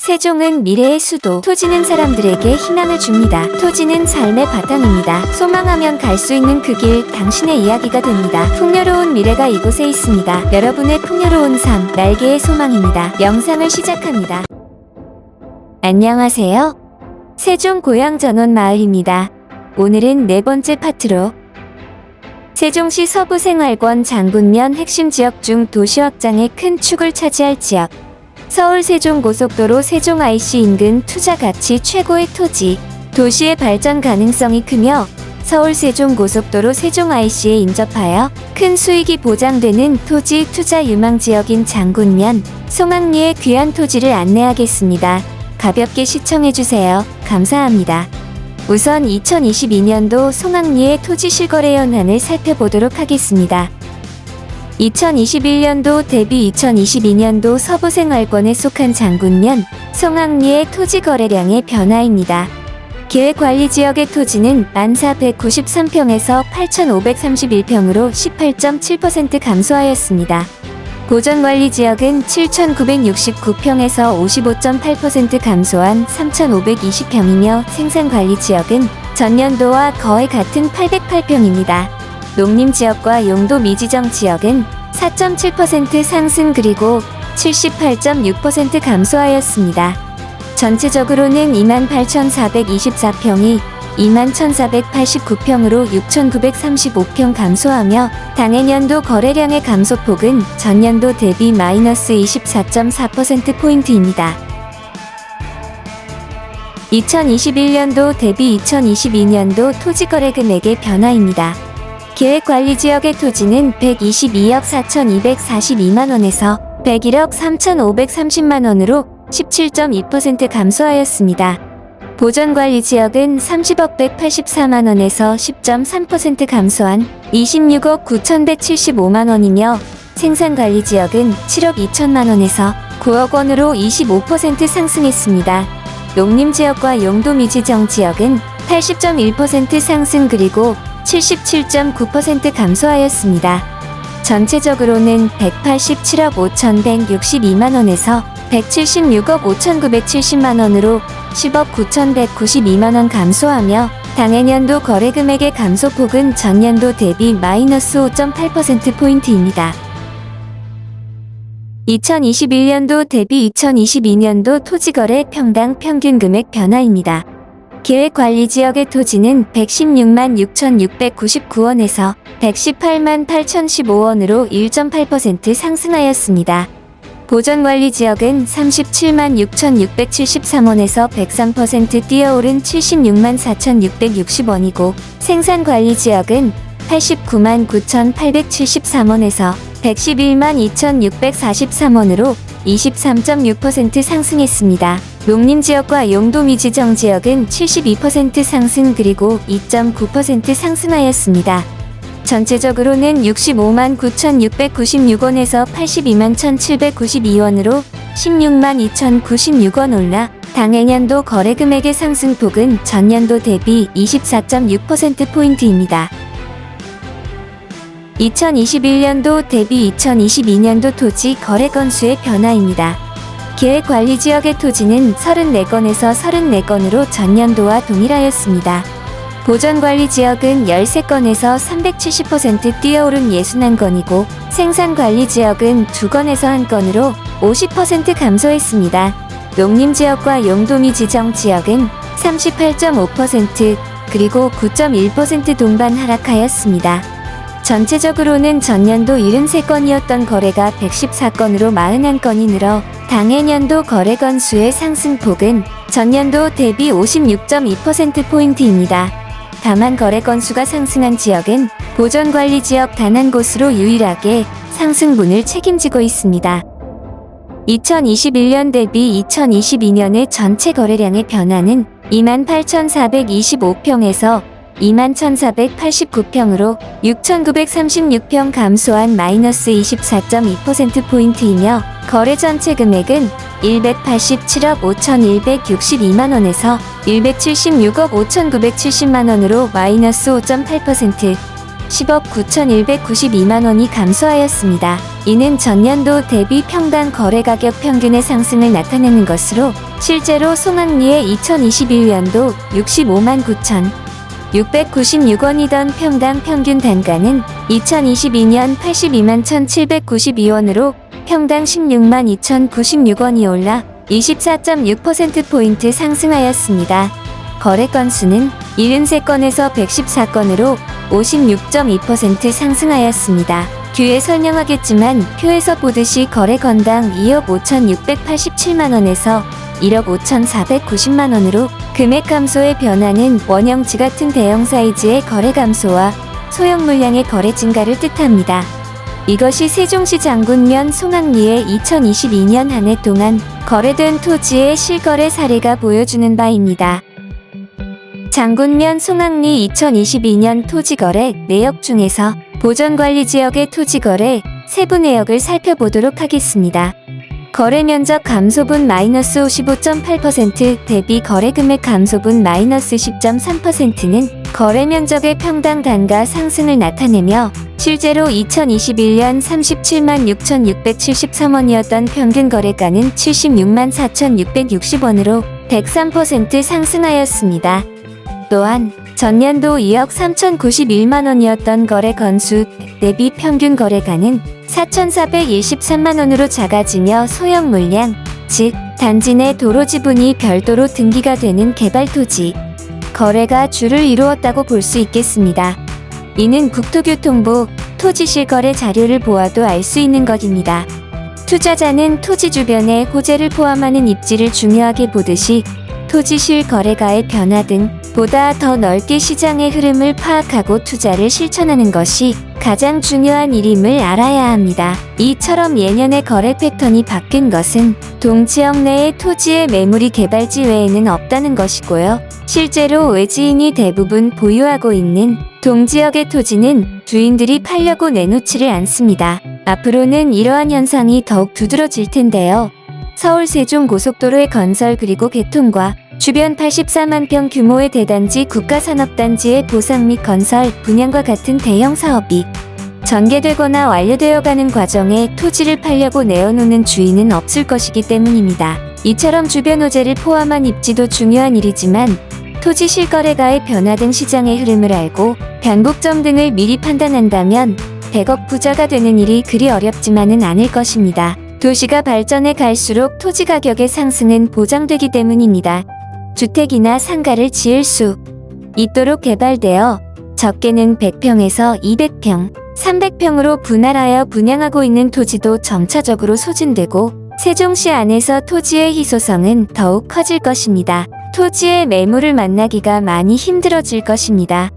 세종은 미래의 수도, 토지는 사람들에게 희망을 줍니다. 토지는 삶의 바탕입니다. 소망하면 갈 수 있는 그 길, 당신의 이야기가 됩니다. 풍요로운 미래가 이곳에 있습니다. 여러분의 풍요로운 삶, 날개의 소망입니다. 영상을 시작합니다. 안녕하세요. 세종 고향 전원 마을입니다. 오늘은 네 번째 파트로 세종시 서부생활권 장군면 핵심 지역 중 도시 확장의 큰 축을 차지할 지역 서울 세종고속도로 세종 IC 인근 투자 가치 최고의 토지, 도시의 발전 가능성이 크며 서울 세종고속도로 세종 IC에 인접하여 큰 수익이 보장되는 토지 투자 유망 지역인 장군면, 송악리의 귀한 토지를 안내하겠습니다. 가볍게 시청해주세요. 감사합니다. 우선 2022년도 송악리의 토지 실거래 연한을 살펴보도록 하겠습니다. 2021년도 대비 2022년도 서부생활권에 속한 장군면, 송악리의 토지 거래량의 변화입니다. 계획관리지역의 토지는 1493평에서 8531평으로 18.7% 감소하였습니다. 보전관리지역은 7969평에서 55.8% 감소한 3520평이며 생산관리지역은 전년도와 거의 같은 808평입니다. 농림지역과 용도 미지정 지역은 4.7% 상승 그리고 78.6% 감소하였습니다. 전체적으로는 28,424평이 21,489평으로 6,935평 감소하며 당해년도 거래량의 감소폭은 전년도 대비 마이너스 24.4%포인트입니다. 2021년도 대비 2022년도 토지거래 금액의 변화입니다. 계획관리지역의 토지는 122억 4,242만원에서 101억 3,530만원으로 17.2% 감소하였습니다. 보전관리지역은 30억 184만원에서 10.3% 감소한 26억 9,175만원이며 생산관리지역은 7억 2천만원에서 9억 원으로 25% 상승했습니다. 농림지역과 용도미지정 지역은 80.1% 상승 그리고 77.9% 감소하였습니다. 전체적으로는 187억 5,162만 원에서 176억 5,970만 원으로 10억 9,192만 원 감소하며 당해년도 거래금액의 감소폭은 전년도 대비 마이너스 5.8%포인트입니다. 2021년도 대비 2022년도 토지거래 평당 평균 금액 변화입니다. 계획관리지역의 토지는 116만 6,699원에서 118만 8,015원으로 1.8% 상승하였습니다. 보전관리지역은 37만 6,673원에서 103% 뛰어오른 76만 4,660원이고 생산관리지역은 89만 9,873원에서 111만 2,643원으로 23.6% 상승했습니다. 농림지역과 용도미 지정 지역은 72% 상승 그리고 2.9% 상승하였습니다. 전체적으로는 65만 9,696원에서 82만 1,792원으로 16만 2,096원 올라 당해년도 거래금액의 상승폭은 전년도 대비 24.6%포인트입니다. 2021년도 대비 2022년도 토지 거래 건수의 변화입니다. 계획관리지역의 토지는 34건에서 34건으로 전년도와 동일하였습니다. 보전관리지역은 13건에서 370% 뛰어오른 61건이고 생산관리지역은 2건에서 1건으로 50% 감소했습니다. 농림지역과 용도미 지정 지역은 38.5% 그리고 9.1% 동반 하락하였습니다. 전체적으로는 전년도 73건이었던 거래가 114건으로 41건이 늘어 당해년도 거래 건수의 상승폭은 전년도 대비 56.2%포인트입니다. 다만 거래 건수가 상승한 지역은 보전관리 지역 단 한 곳으로 유일하게 상승분을 책임지고 있습니다. 2021년 대비 2022년의 전체 거래량의 변화는 28,425평에서 21,489평으로 6,936평 감소한 마이너스 24.2%포인트이며 거래 전체 금액은 187억 5,162만원에서 176억 5,970만원으로 마이너스 5.8%, 10억 9,192만 원이 감소하였습니다. 이는 전년도 대비 평당 거래 가격 평균의 상승을 나타내는 것으로 실제로 송악리의 2021년도 65만 9천 696원이던 평당 평균 단가는 2022년 82만 1,792원으로 평당 16만 2,096원이 올라 24.6%포인트 상승하였습니다. 거래 건수는 73건에서 114건으로 56.2% 상승하였습니다. 뒤에 설명하겠지만 표에서 보듯이 거래 건당 2억 5,687만원에서 1억 5,490만 원으로 금액 감소의 변화는 원형지 같은 대형 사이즈의 거래 감소와 소형 물량의 거래 증가를 뜻합니다. 이것이 세종시 장군면 송악리의 2022년 한 해 동안 거래된 토지의 실거래 사례가 보여주는 바입니다. 장군면 송악리 2022년 토지거래 내역 중에서 보전관리지역의 토지거래 세부 내역을 살펴보도록 하겠습니다. 거래 면적 감소분 마이너스 55.8% 대비 거래 금액 감소분 마이너스 10.3%는 거래 면적의 평당 단가 상승을 나타내며 실제로 2021년 37만 6,673원이었던 평균 거래가는 76만 4,660원으로 103% 상승하였습니다. 또한 전년도 2억 3,091만 원이었던 거래 건수 대비 평균 거래가는 4,423만 원으로 작아지며 소형 물량, 즉 단지 내 도로 지분이 별도로 등기가 되는 개발 토지 거래가 주를 이루었다고 볼 수 있겠습니다. 이는 국토교통부 토지실 거래 자료를 보아도 알 수 있는 것입니다. 투자자는 토지 주변에 호재를 포함하는 입지를 중요하게 보듯이 토지 실 거래가의 변화 등 보다 더 넓게 시장의 흐름을 파악하고 투자를 실천하는 것이 가장 중요한 일임을 알아야 합니다. 이처럼 예년의 거래 패턴이 바뀐 것은 동지역 내의 토지의 매물이 개발지 외에는 없다는 것이고요. 실제로 외지인이 대부분 보유하고 있는 동지역의 토지는 주인들이 팔려고 내놓지를 않습니다. 앞으로는 이러한 현상이 더욱 두드러질 텐데요. 서울 세종 고속도로의 건설 그리고 개통과 주변 84만 평 규모의 대단지 국가산업단지의 보상 및 건설, 분양과 같은 대형 사업이 전개되거나 완료되어 가는 과정에 토지를 팔려고 내어놓는 주인은 없을 것이기 때문입니다. 이처럼 주변 호재를 포함한 입지도 중요한 일이지만 토지 실거래가의 변화 등 시장의 흐름을 알고 변곡점 등을 미리 판단한다면 100억 부자가 되는 일이 그리 어렵지만은 않을 것입니다. 도시가 발전해 갈수록 토지 가격의 상승은 보장되기 때문입니다. 주택이나 상가를 지을 수 있도록 개발되어 적게는 100평에서 200평, 300평으로 분할하여 분양하고 있는 토지도 점차적으로 소진되고 세종시 안에서 토지의 희소성은 더욱 커질 것입니다. 토지의 매물을 만나기가 많이 힘들어질 것입니다.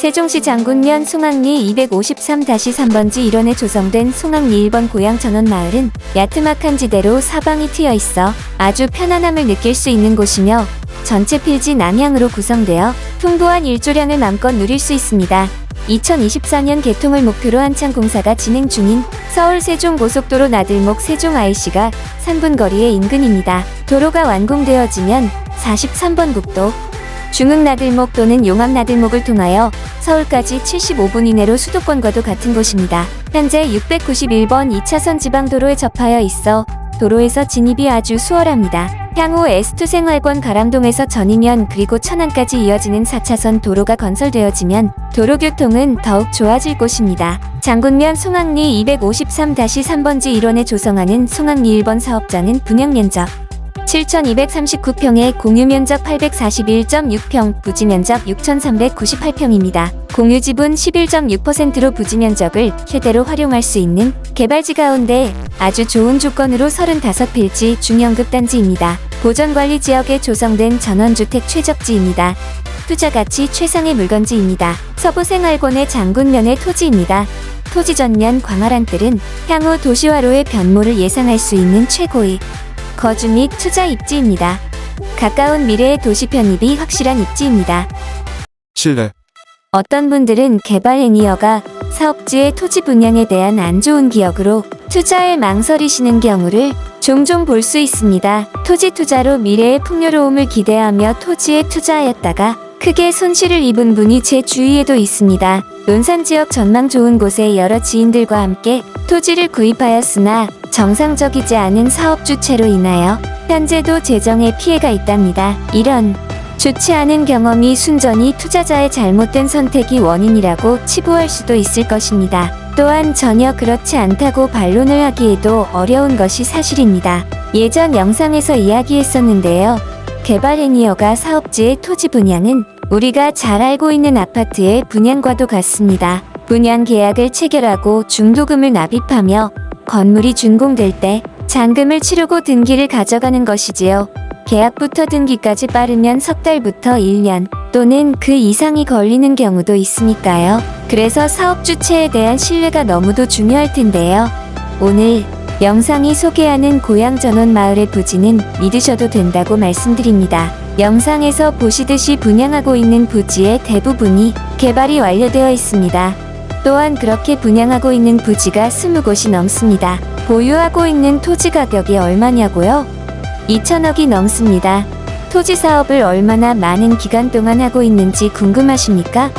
세종시 장군면 송악리 253-3번지 1원에 조성된 송악리 1번 고향 전원 마을은 야트막한 지대로 사방이 트여 있어 아주 편안함을 느낄 수 있는 곳이며 전체 필지 남향으로 구성되어 풍부한 일조량을 맘껏 누릴 수 있습니다. 2024년 개통을 목표로 한창 공사가 진행 중인 서울 세종 고속도로 나들목 세종 IC가 3분 거리의 인근입니다. 도로가 완공되어지면 43번 국도 중흥나들목 또는 용암나들목을 통하여 서울까지 75분 이내로 수도권과도 같은 곳입니다. 현재 691번 2차선 지방도로에 접하여 있어 도로에서 진입이 아주 수월합니다. 향후 S2 생활권 가람동에서 전이면 그리고 천안까지 이어지는 4차선 도로가 건설되어지면 도로교통은 더욱 좋아질 곳입니다. 장군면 송악리 253-3번지 1원에 조성하는 송악리 1번 사업장은 분양 면적 7,239평에 공유 면적 841.6평, 부지 면적 6,398평입니다. 공유 지분 11.6%로 부지 면적을 최대로 활용할 수 있는 개발지 가운데 아주 좋은 조건으로 35필지 중형급 단지입니다. 보전관리 지역에 조성된 전원주택 최적지입니다. 투자 가치 최상의 물건지입니다. 서부 생활권의 장군면의 토지입니다. 토지 전면 광활한 뜰은 향후 도시화로의 변모를 예상할 수 있는 최고의 거주 및 투자 입지입니다. 가까운 미래의 도시 편입이 확실한 입지입니다. 실내, 어떤 분들은 개발 애니어가 사업지의 토지 분양에 대한 안 좋은 기억으로 투자에 망설이시는 경우를 종종 볼 수 있습니다. 토지 투자로 미래의 풍요로움을 기대하며 토지에 투자하였다가 크게 손실을 입은 분이 제 주위에도 있습니다. 논산 지역 전망 좋은 곳에 여러 지인들과 함께 토지를 구입하였으나 정상적이지 않은 사업 주체로 인하여 현재도 재정에 피해가 있답니다. 이런 좋지 않은 경험이 순전히 투자자의 잘못된 선택이 원인이라고 치부할 수도 있을 것입니다. 또한 전혀 그렇지 않다고 반론을 하기에도 어려운 것이 사실입니다. 예전 영상에서 이야기했었는데요. 개발 애니어가 사업지의 토지 분양은 우리가 잘 알고 있는 아파트의 분양과도 같습니다. 분양 계약을 체결하고 중도금을 납입하며 건물이 준공될 때 잔금을 치르고 등기를 가져가는 것이지요. 계약부터 등기까지 빠르면 석 달부터 1년 또는 그 이상이 걸리는 경우도 있으니까요. 그래서 사업 주체에 대한 신뢰가 너무도 중요할 텐데요. 오늘 영상이 소개하는 고향 전원 마을의 부지는 믿으셔도 된다고 말씀드립니다. 영상에서 보시듯이 분양하고 있는 부지의 대부분이 개발이 완료되어 있습니다. 또한 그렇게 분양하고 있는 부지가 20곳이 넘습니다. 보유하고 있는 토지 가격이 얼마냐고요? 2천억이 넘습니다. 토지 사업을 얼마나 많은 기간 동안 하고 있는지 궁금하십니까?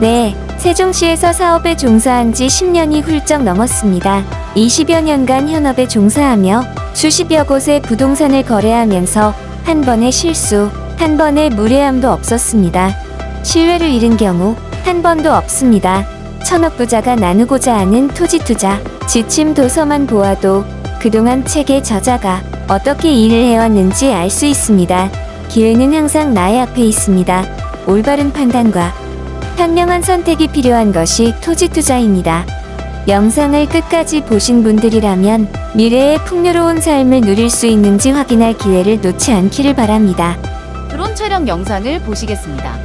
네, 세종시에서 사업에 종사한 지 10년이 훌쩍 넘었습니다. 20여 년간 현업에 종사하며 수십여 곳의 부동산을 거래하면서 한 번의 실수, 한 번의 무례함도 없었습니다. 신뢰를 잃은 경우 한 번도 없습니다. 천억 부자가 나누고자 하는 토지 투자, 지침 도서만 보아도 그동안 책의 저자가 어떻게 일을 해왔는지 알 수 있습니다. 기회는 항상 나의 앞에 있습니다. 올바른 판단과 현명한 선택이 필요한 것이 토지 투자입니다. 영상을 끝까지 보신 분들이라면 미래의 풍요로운 삶을 누릴 수 있는지 확인할 기회를 놓지 않기를 바랍니다. 드론 촬영 영상을 보시겠습니다.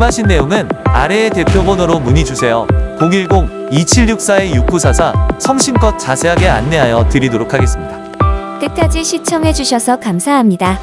궁금하신 내용은 아래의 대표 번호로 문의 주세요. 010-2764-6944 성심껏 자세하게 안내하여 드리도록 하겠습니다. 끝까지 시청해주셔서 감사합니다.